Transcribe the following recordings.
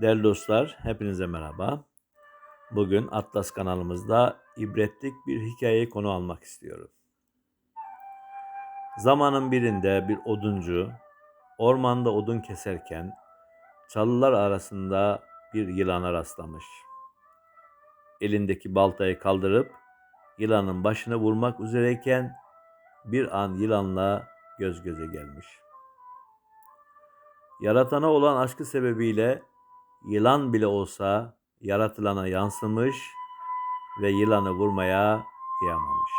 Değerli dostlar, hepinize merhaba. Bugün Atlas kanalımızda ibretlik bir hikayeyi konu almak istiyorum. Zamanın birinde bir oduncu ormanda odun keserken çalılar arasında bir yılana rastlamış. Elindeki baltayı kaldırıp yılanın başını vurmak üzereyken bir an yılanla göz göze gelmiş. Yaratana olan aşkı sebebiyle yılan bile olsa yaratılana yansımış ve yılanı vurmaya kıyamamış.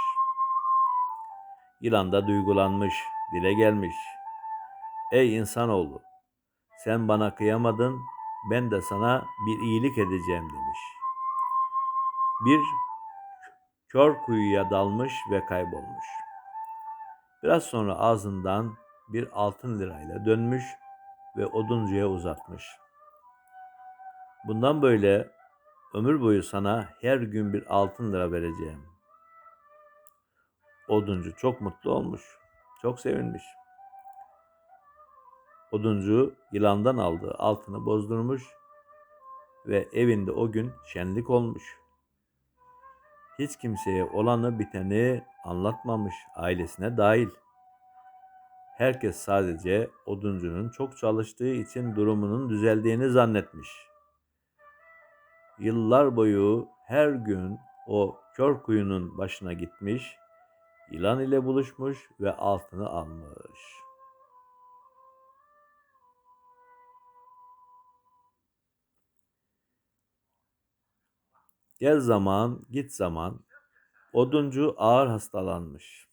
Yılan da duygulanmış, dile gelmiş. Ey insanoğlu, sen bana kıyamadın, ben de sana bir iyilik edeceğim demiş. Bir kör kuyuya dalmış ve kaybolmuş. Biraz sonra ağzından bir altın lirayla dönmüş ve oduncuya uzatmış. Bundan böyle ömür boyu sana her gün bir altın lira vereceğim. Oduncu çok mutlu olmuş, çok sevinmiş. Oduncu yılandan aldığı altını bozdurmuş ve evinde o gün şenlik olmuş. Hiç kimseye olanı biteni anlatmamış ailesine dahil. Herkes sadece oduncunun çok çalıştığı için durumunun düzeldiğini zannetmiş. Yıllar boyu her gün o kör kuyunun başına gitmiş, yılan ile buluşmuş ve altını almış. Gel zaman, git zaman, oduncu ağır hastalanmış.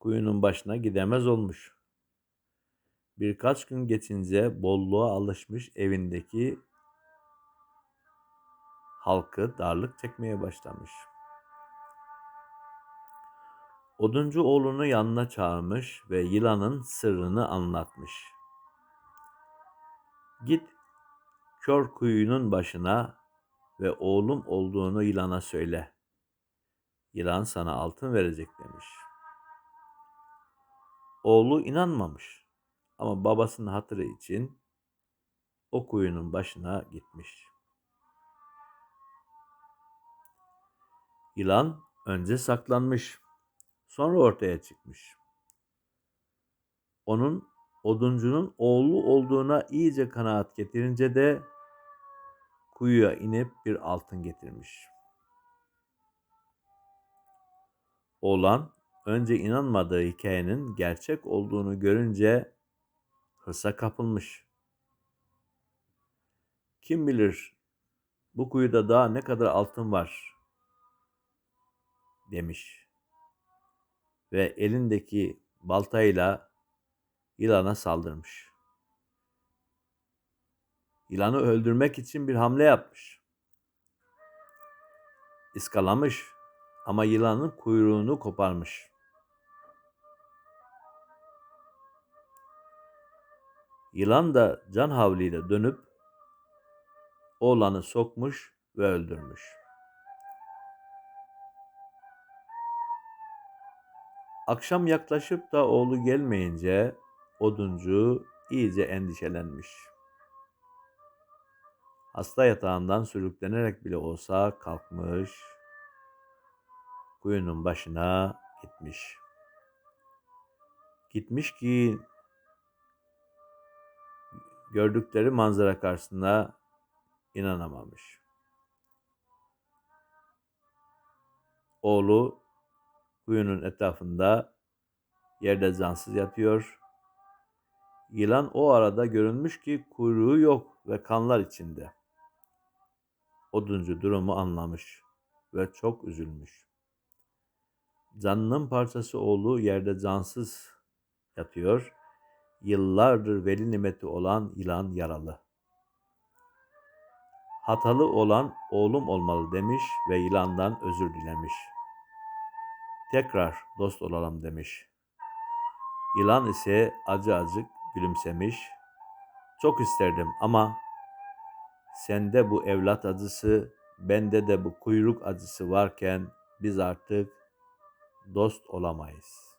Kuyunun başına gidemez olmuş. Birkaç gün geçince bolluğa alışmış evindeki halkı darlık çekmeye başlamış. Oduncu oğlunu yanına çağırmış ve yılanın sırrını anlatmış. Git kör kuyunun başına ve oğlum olduğunu yılana söyle. Yılan sana altın verecek demiş. Oğlu inanmamış ama babasının hatırı için o kuyunun başına gitmiş. Yılan önce saklanmış, sonra ortaya çıkmış. Onun oduncunun oğlu olduğuna iyice kanaat getirince de kuyuya inip bir altın getirmiş. Oğlan önce inanmadığı hikayenin gerçek olduğunu görünce hırsa kapılmış. Kim bilir bu kuyuda daha ne kadar altın var demiş. Ve elindeki baltayla yılana saldırmış. Yılanı öldürmek için bir hamle yapmış. İskalamış ama yılanın kuyruğunu koparmış. Yılan da can havliyle dönüp oğlanı sokmuş ve öldürmüş. Akşam yaklaşıp da oğlu gelmeyince oduncu iyice endişelenmiş. Hasta yatağından sürüklenerek bile olsa kalkmış, kuyunun başına gitmiş. Gitmiş ki gördükleri manzara karşısında inanamamış. Oğlu kuyunun etrafında yerde cansız yatıyor. Yılan o arada görünmüş ki kuyruğu yok ve kanlar içinde. Oduncu durumu anlamış ve çok üzülmüş. Canının parçası oğlu yerde cansız yatıyor. Yıllardır veli nimeti olan yılan yaralı. Hatalı olan oğlum olmalı demiş ve yılandan özür dilemiş.'' Tekrar dost olalım demiş. Yılan ise acı acık gülümsemiş. Çok isterdim ama sende bu evlat acısı, bende de bu kuyruk acısı varken biz artık dost olamayız.